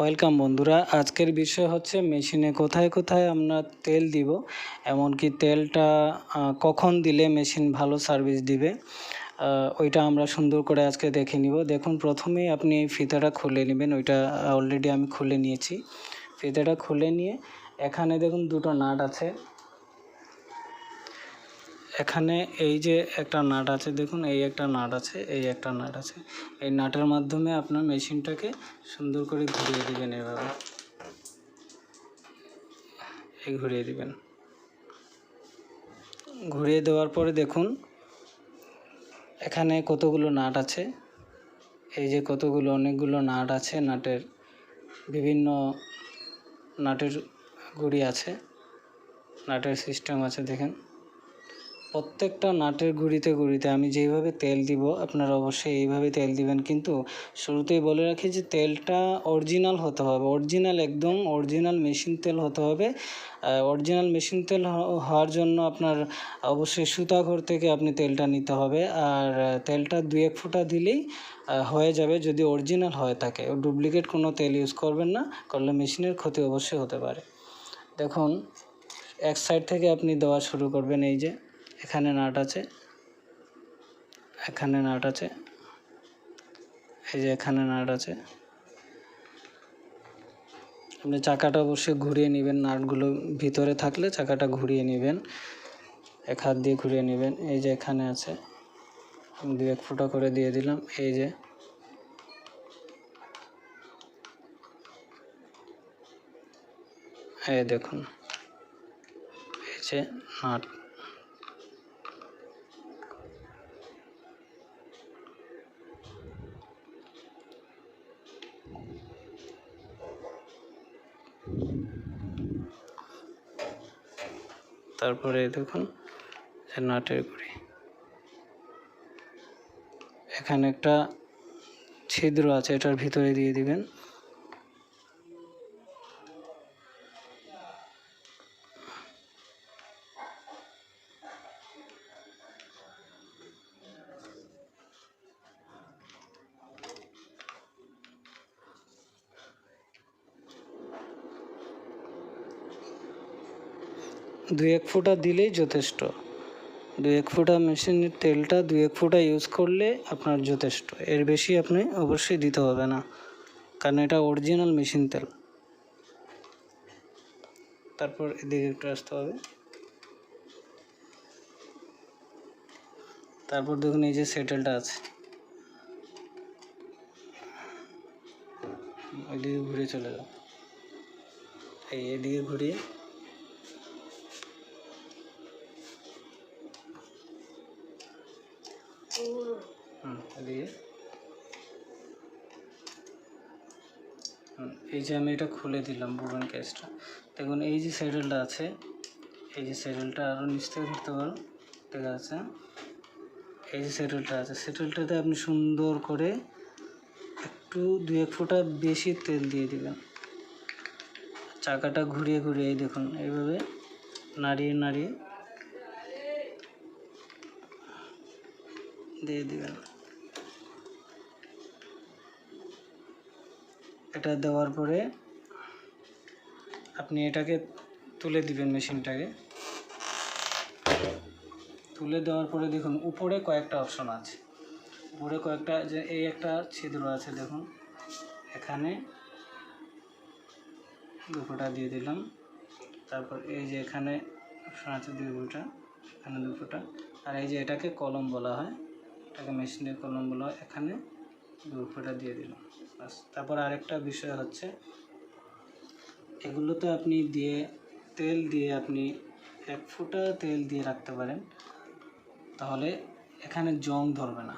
Welcome বন্ধুরা। আজকের বিষয় হচ্ছে মেশিনে কোথায় কোথায় আমরা তেল দিব, এমনকি তেলটা কখন দিলে মেশিন ভালো সার্ভিস দিবে ওইটা আমরা সুন্দর করে আজকে দেখে নিব। দেখুন, প্রথমেই আপনি ফিতাটা খুলে নেবেন, ওইটা অলরেডি আমি খুলে নিয়েছি। ফিতাটা খুলে নিয়ে এখানে দেখুন দুটো নাট আছে। এখানে এই যে একটা নাট আছে, দেখুন, এই একটা নাট আছে, এই একটা নাট আছে। এই নাটের মাধ্যমে আপনার মেশিনটাকে সুন্দর করে ঘুরিয়ে দিবেন এভাবে। এই ঘুরিয়ে দিবেন। ঘুরিয়ে দেওয়ার পরে দেখুন, এখানে কতগুলো নাট আছে। এই যে কতগুলো, অনেকগুলো নাট আছে, নাটের বিভিন্ন নাটের গুড়ি আছে, নাটের সিস্টেম আছে, দেখেন। প্রত্যেকটা নাটের গুঁড়িতে গুঁড়িতে আমি যেইভাবে তেল দিব, আপনারা অবশ্যই এইভাবে তেল দিবেন। কিন্তু শুরুতেই বলে রাখি যে তেলটা অরিজিনাল হতে হবে। অরিজিনাল একদম অরিজিনাল মেশিন তেল হতে হবে। অরিজিনাল মেশিন তেল হওয়ার জন্য আপনার অবশ্যই সুতাঘর থেকে আপনি তেলটা নিতে হবে। আর তেলটা দুই এক ফোঁটা দিলেই হয়ে যাবে যদি অরিজিনাল হয়ে থাকে ডুপ্লিকেট কোনো তেল ইউজ করবেন না, করলে মেশিনের ক্ষতি অবশ্যই হতে পারে। দেখুন, এক সাইড থেকে আপনি দেওয়া শুরু করবেন এই যে। এখানে নাট আছে, এখানে নাট আছে, এই যে এখানে নাট আছে। আপনি চাকাটা অবশ্যই ঘুরিয়ে নেবেন, নাটগুলো ভিতরে থাকলে চাকাটা ঘুরিয়ে নেবেন, এক হাত দিয়ে ঘুরিয়ে নেবেন। এই যে এখানে আছে দু এক ফুটা করে দিয়ে দিলাম, এই যে। এই দেখুন, এই যে নাট। তারপরে দেখুন নাটের গুঁড়ি এখানে একটা ছিদ্র আছে এটার ভিতরে দিয়ে দিবেন। দুই এক ফোঁটা দিলেই যথেষ্ট। দু এক ফোঁটা মেশিনের তেলটা দু এক ফোঁটা ইউজ করলে আপনার যথেষ্ট। এর বেশি আপনি অবশ্যই দিতে হবে না, কারণ এটা অরিজিনাল মেশিন তেল। তারপর এদিকে একটু আসতে হবে। তারপর দেখুন এই যে সেটেলটা আছে। ওইদিকে ঘুরে চলে যাও। এই এদিকে ঘুরিয়ে এই যে আমি এটা খুলে দিলাম বুবেন কেসটা। দেখুন, এই যে স্যাডেলটা আছে, এই যে স্যাডেলটা আরও নিচ থেকে ধরতে পারো ঠিক আছে এই যে স্যাডেলটা আছে, স্যাডেলটাতে আপনি সুন্দর করে একটু দুই এক ফোঁটা বেশি তেল দিয়ে দিবেন। চাকাটা ঘুরিয়ে ঘুরিয়ে দেখুন, এইভাবে নাড়িয়ে নাড়িয়ে দিয়ে দিবেন। এটা দেওয়ার পরে আপনি এটাকে তুলে দিবেন মেশিনটাকে। তুলে দেওয়ার পরে দেখুন, উপরে কয়েকটা অপশন আছে। উপরে কয়েকটা যে এই একটা ছিদ্র আছে, দেখুন। এখানে দুটোটা দিয়ে দিলাম। তারপর এই যে এখানে অপশন আছে দুই দুটা এখানে দুটোটা আর এই যে এটাকে কলম বলা হয়, এটাকে মেশিনের কলম বলা হয়। এখানে দু ফোঁটা দিয়ে দিলাম। তারপর আরেকটা বিষয় হচ্ছে, এগুলোতে আপনি দিয়ে, তেল দিয়ে আপনি এক ফোঁটা তেল দিয়ে রাখতে পারেন, তাহলে এখানে জং ধরবে না।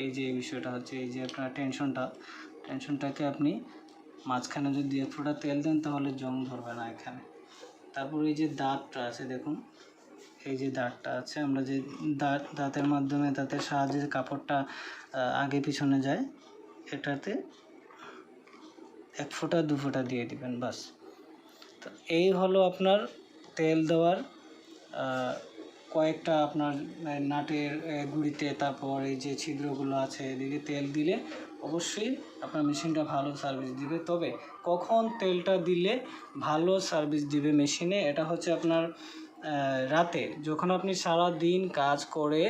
এই যে বিষয়টা হচ্ছে, এই যে আপনার টেনশনটা টেনশনটাকে আপনি মাঝখানে যদি এক ফোঁটা তেল দেন, তাহলে জং ধরবে না এখানে। তারপর এই যে দাঁতটা আছে, দেখুন এই যে দাঁতটা আছে, আমরা যে দাঁত, দাঁতের মাধ্যমে দাঁতের সাহায্যে কাপড়টা আগে পিছনে যায়, এটাতে এক ফোঁটা, দু ফোঁটা দিয়ে দিবেন, বাস। তো এই হলো আপনার তেল দেওয়ার কয়েকটা আপনার নাটের গুঁড়িতে তারপর এই যে ছিদ্রগুলো আছে, এদিকে তেল দিলে অবশ্যই আপনার মেশিনটা ভালো সার্ভিস দিবে। তবে কখন তেলটা দিলে ভালো সার্ভিস দিবে মেশিনে, এটা হচ্ছে আপনার রাতে যখন আপনি সারা দিন কাজ করে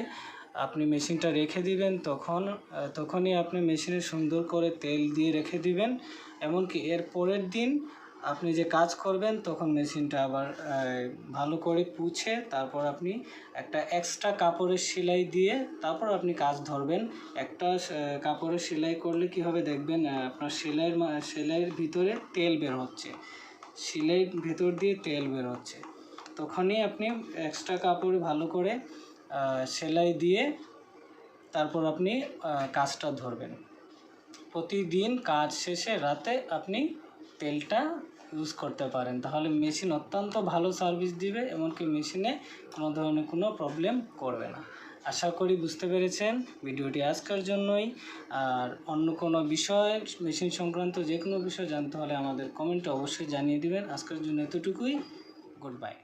আপনি মেশিনটা রেখে দিবেন, তখন তখনই আপনি মেশিনে সুন্দর করে তেল দিয়ে রেখে দিবেন। এমনকি এর পরের দিন আপনি যে কাজ করবেন, তখন মেশিনটা আবার ভালো করে পুছে তারপর আপনি একটা এক্সট্রা কাপড়ের সেলাই দিয়ে তারপর আপনি কাজ ধরবেন। একটা কাপড়ের সেলাই করলে কি হবে দেখবেন আপনার সেলাইয়ের সেলাইয়ের ভিতরে তেল বের হচ্ছে। সেলাইয়ের ভেতর দিয়ে তেল বের হচ্ছে। তখনই আপনি এক্সট্রা কাপড় ভালো করে সেলাই দিয়ে তারপর আপনি কাজটা ধরবেন। প্রতিদিন কাজ শেষে রাতে আপনি তেলটা ইউজ করতে পারেন। তাহলে মেশিন অত্যন্ত ভালো সার্ভিস দিবে, এমনকি মেশিনে কোনো ধরনের কোনো প্রবলেম করবে না। আশা করি বুঝতে পেরেছেন ভিডিওটি আজকের জন্যই। আর অন্য কোনো বিষয় মেশিন সংক্রান্ত যে কোনো বিষয় জানতে হলে আমাদের কমেন্টে অবশ্যই জানিয়ে দিবেন। আজকের জন্য এতটুকুই। Good bye